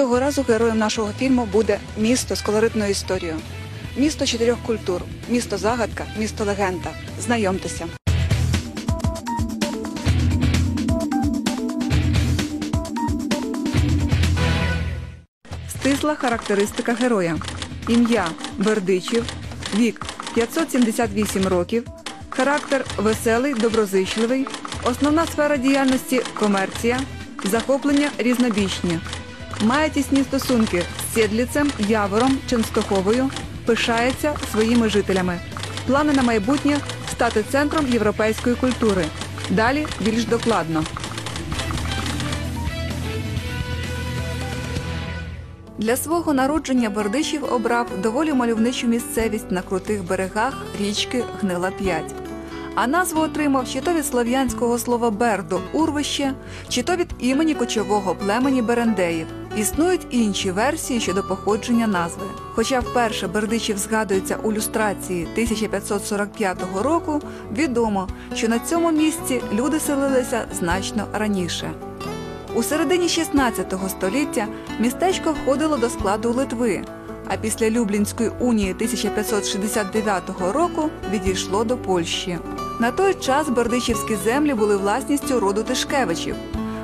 Цього разу героєм нашого фільму буде місто з колоритною історією. Місто чотирьох культур, місто загадка, місто легенда. Знайомтеся. Стисла характеристика героя. Ім'я Бердичів, вік 578 років, характер веселий, доброзичливий, основна сфера діяльності комерція, захоплення різнобічні. Має тісні стосунки з Сєдліцем, Явором, Ченстоховою, пишається своїми жителями. Плани на майбутнє стати центром європейської культури. Далі більш докладно. Для свого народження Бердичів обрав доволі мальовничу місцевість на крутих берегах річки Гнила 5. А назву отримав чи то від слов'янського слова бердо урвище, чи то від імені кочового племені Берендеїв. Існують інші версії щодо походження назви. Хоча вперше Бердичів згадується у люстрації 1545 року, відомо, що на цьому місці люди селилися значно раніше. У середині 16 століття містечко входило до складу Литви, а після Люблінської унії 1569 року відійшло до Польщі. На той час Бердичівські землі були власністю роду Тишкевичів,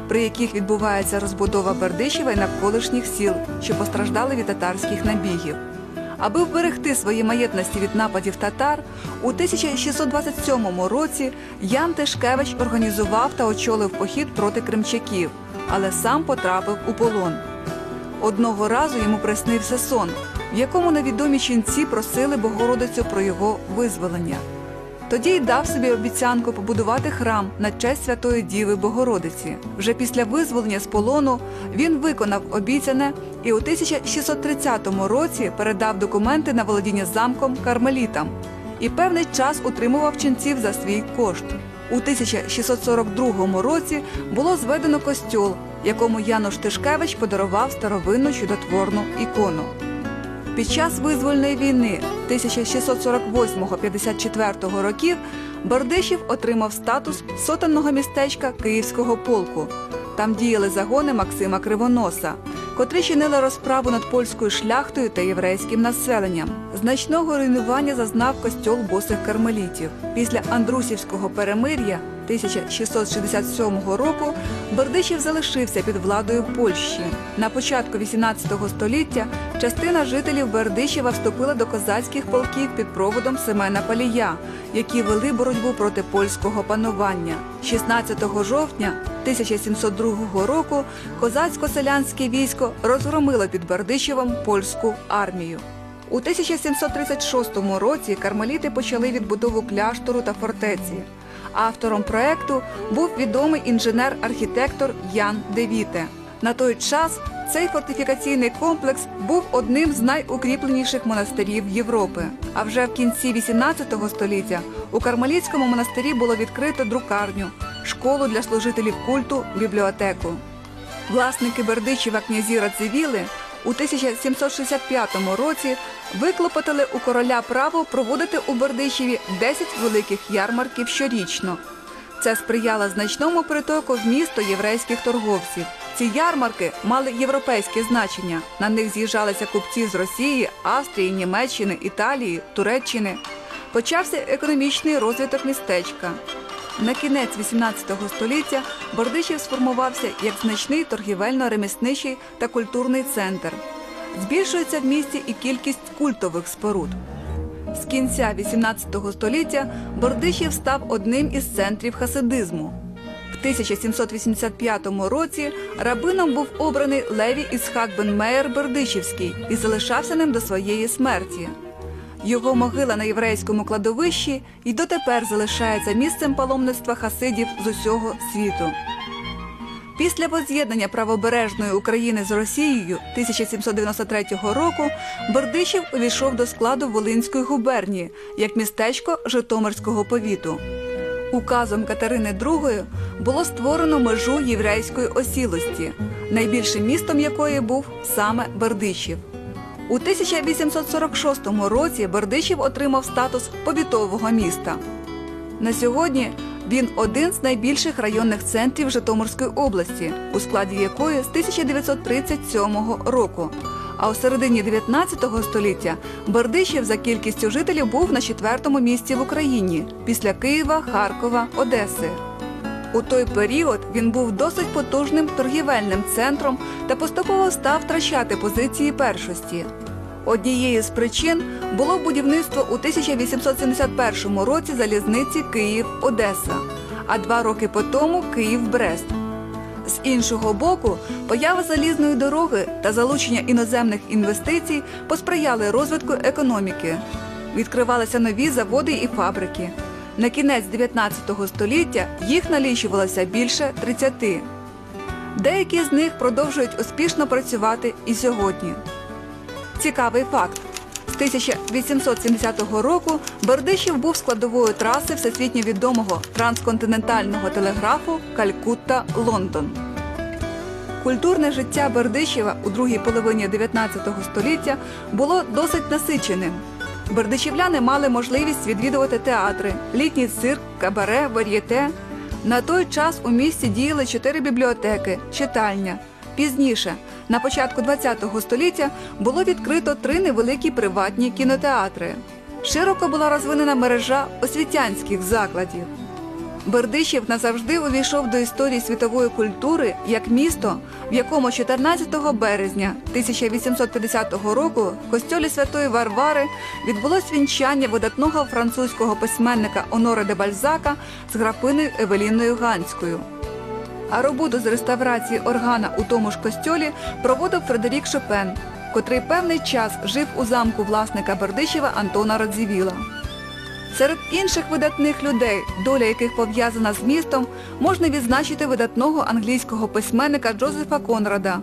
при яких відбувається розбудова Бердичева і навколишніх сіл, що постраждали від татарських набігів. Аби вберегти свої маєтності від нападів татар, у 1627 році Ян Тишкевич організував та очолив похід проти кримчаків, але сам потрапив у полон. Одного разу йому приснився сон, в якому невідомі ченці просили Богородицю про його визволення. Тоді й дав собі обіцянку побудувати храм на честь Святої Діви Богородиці. Вже після визволення з полону він виконав обіцяне і у 1630 році передав документи на володіння замком кармелітам і певний час утримував ченців за свій кошт. У 1642 році було зведено костьол, якому Януш Тишкевич подарував старовинну чудотворну ікону. Під час визвольної війни 1648-54 років Бердичів отримав статус сотенного містечка Київського полку. Там діяли загони Максима Кривоноса, котрі чинили розправу над польською шляхтою та єврейським населенням. Значного руйнування зазнав костьол босих кармелітів. Після Андрусівського перемир'я 1667 року Бердичів залишився під владою Польщі. На початку 18 століття частина жителів Бердичева вступила до козацьких полків під проводом Семена Палія, які вели боротьбу проти польського панування. 16 жовтня 1702 року козацько-селянське військо розгромило під Бердичевом польську армію. У 1736 році кармеліти почали відбудову кляштору та фортеці. Автором проекту був відомий інженер-архітектор Ян Девіте. На той час цей фортифікаційний комплекс був одним з найукріпленіших монастирів Європи. А вже в кінці 18 століття у Кармелітському монастирі було відкрито друкарню, школу для служителів культу, бібліотеку. Власники Бердичева князі Радзивіли у 1765 році виклопотали у короля право проводити у Бердичеві 10 великих ярмарків щорічно. Це сприяло значному притоку в місто єврейських торговців. Ці ярмарки мали європейське значення. На них з'їжджалися купці з Росії, Австрії, Німеччини, Італії, Туреччини. Почався економічний розвиток містечка. На кінець 18 століття Бордичів сформувався як значний торгівельно-ремісничий та культурний центр. Збільшується в місті і кількість культових споруд. З кінця 18 століття Бордичів став одним із центрів хасидизму. В 1785 році рабином був обраний Леві Ісхак бен Меєр Бердичівський і залишався ним до своєї смерті. Його могила на єврейському кладовищі й дотепер залишається місцем паломництва хасидів з усього світу. Після воз'єднання правобережної України з Росією 1793 року Бердичів увійшов до складу Волинської губернії як містечко Житомирського повіту. Указом Катерини II було створено межу єврейської осілості, найбільшим містом якої був саме Бердичів. У 1846 році Бердичів отримав статус повітового міста. На сьогодні Він один з найбільших районних центрів Житомирської області, у складі якої з 1937 року. А у середині 19 століття Бердичів за кількістю жителів був на четвертому місці в Україні після Києва, Харкова, Одеси. У той період він був досить потужним торгівельним центром та поступово став втрачати позиції першості. Однією з причин було будівництво у 1871 році залізниці Київ-Одеса, а два роки по тому Київ-Брест. З іншого боку, поява залізної дороги та залучення іноземних інвестицій посприяли розвитку економіки. Відкривалися нові заводи і фабрики. На кінець 19 століття їх налічувалося більше 30. Деякі з них продовжують успішно працювати і сьогодні. Цікавий факт. З 1870 року Бердичів був складовою траси всесвітньо відомого трансконтинентального телеграфу Калькутта-Лондон. Культурне життя Бердичева у другій половині 19 століття було досить насиченим. Бердичівляни мали можливість відвідувати театри, літній цирк, кабаре, вар'єте. На той час у місті діяли чотири бібліотеки, читальня. Пізніше, на початку ХХ століття, було відкрито три невеликі приватні кінотеатри. Широко була розвинена мережа освітянських закладів. Бердичів назавжди увійшов до історії світової культури як місто, в якому 14 березня 1850 року в костьолі Святої Варвари відбулось вінчання видатного французького письменника Оноре де Бальзака з графиною Евеліною Ганською. А роботу з реставрації органа у тому ж костьолі проводив Фредерік Шопен, котрий певний час жив у замку власника Бердичева Антона Радзівіла. Серед інших видатних людей, доля яких пов'язана з містом, можна відзначити видатного англійського письменника Джозефа Конрада,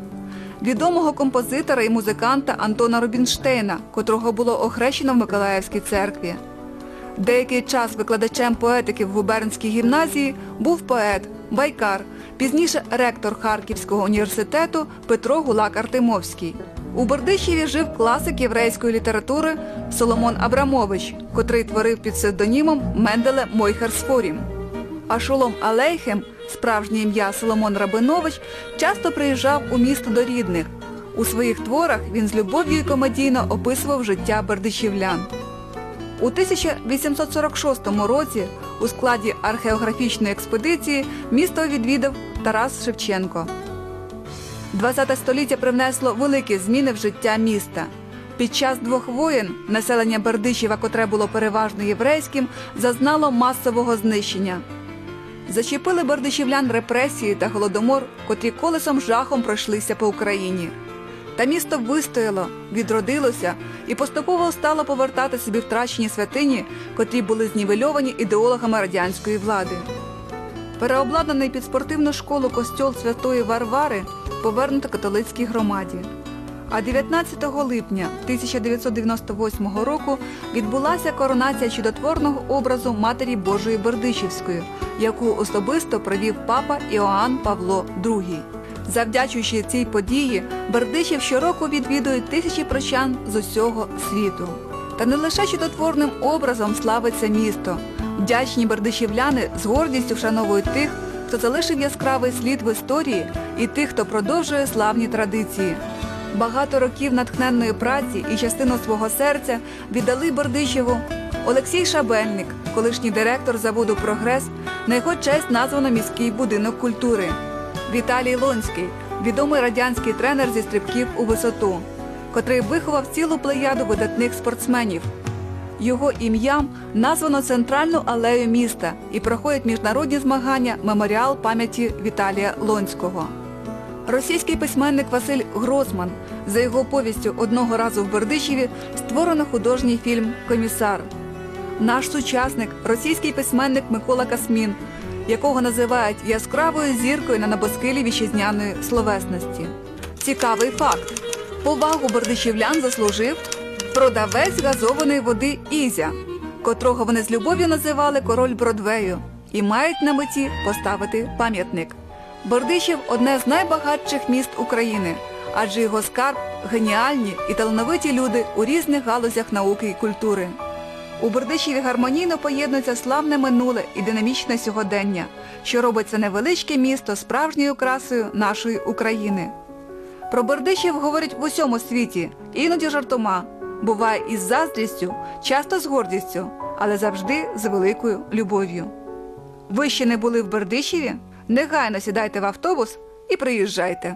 відомого композитора і музиканта Антона Рубінштейна, котрого було охрещено в Миколаївській церкві. Деякий час викладачем поетики в губернській гімназії був поет, байкар, пізніше ректор Харківського університету Петро Гулак Артемовський. У Бердичеві жив класик єврейської літератури Соломон Абрамович, котрий творив під псевдонімом Менделе Мойхерсфорім. А Шолом Алейхем, справжнє ім'я Соломон Рабинович, часто приїжджав у місто до рідних. У своїх творах він з любов'ю і комедійно описував життя бердичівлян. У 1846 році у складі археографічної експедиції місто відвідав Тарас Шевченко. ХХ століття привнесло великі зміни в життя міста. Під час двох воєн населення Бердичева, котре було переважно єврейським, зазнало масового знищення. Зачепили бердичівлян репресії та голодомор, котрі колесом жахом пройшлися по Україні. Та місто вистояло, відродилося і поступово стало повертати собі втрачені святині, котрі були знівельовані ідеологами радянської влади. Переобладнаний під спортивну школу костьол Святої Варвари повернуто католицькій громаді. А 19 липня 1998 року відбулася коронація чудотворного образу Матері Божої Бердичівської, яку особисто провів папа Іоанн Павло II. Завдячуючи цій події, Бердичів щороку відвідують тисячі прочан з усього світу. Та не лише чудотворним образом славиться місто. Вдячні бердичівляни з гордістю вшановують тих, хто залишив яскравий слід в історії, і тих, хто продовжує славні традиції. Багато років натхненної праці і частину свого серця віддали Бердичеву Олексій Шабельник, колишній директор заводу Прогрес, на його честь названо міський будинок культури. Віталій Лонський, відомий радянський тренер зі стрибків у висоту, котрий виховав цілу плеяду видатних спортсменів. Його ім'ям названо центральну алею міста і проходять міжнародні змагання Меморіал пам'яті Віталія Лонського. Російський письменник Василь Гросман за його повістю одного разу в Бердичеві створено художній фільм Комісар. Наш сучасник, російський письменник Микола Касмін, якого називають яскравою зіркою на небоскилі вітчизняної словесності. Цікавий факт: повагу бердичівлян заслужив продавець газованої води Ізя, котрого вони з любов'ю називали король Бродвею, і мають на меті поставити пам'ятник. Бердичів одне з найбагатших міст України, адже його скарб геніальні і талановиті люди у різних галузях науки і культури. У Бердичеві гармонійно поєднується славне минуле і динамічне сьогодення, що робить це невеличке місто справжньою красою нашої України. Про Бердичів говорять в усьому світі, іноді жартома, буває із заздрістю, часто з гордістю, але завжди з великою любов'ю. Ви ще не були в Бердичеві? Негайно сідайте в автобус і приїжджайте.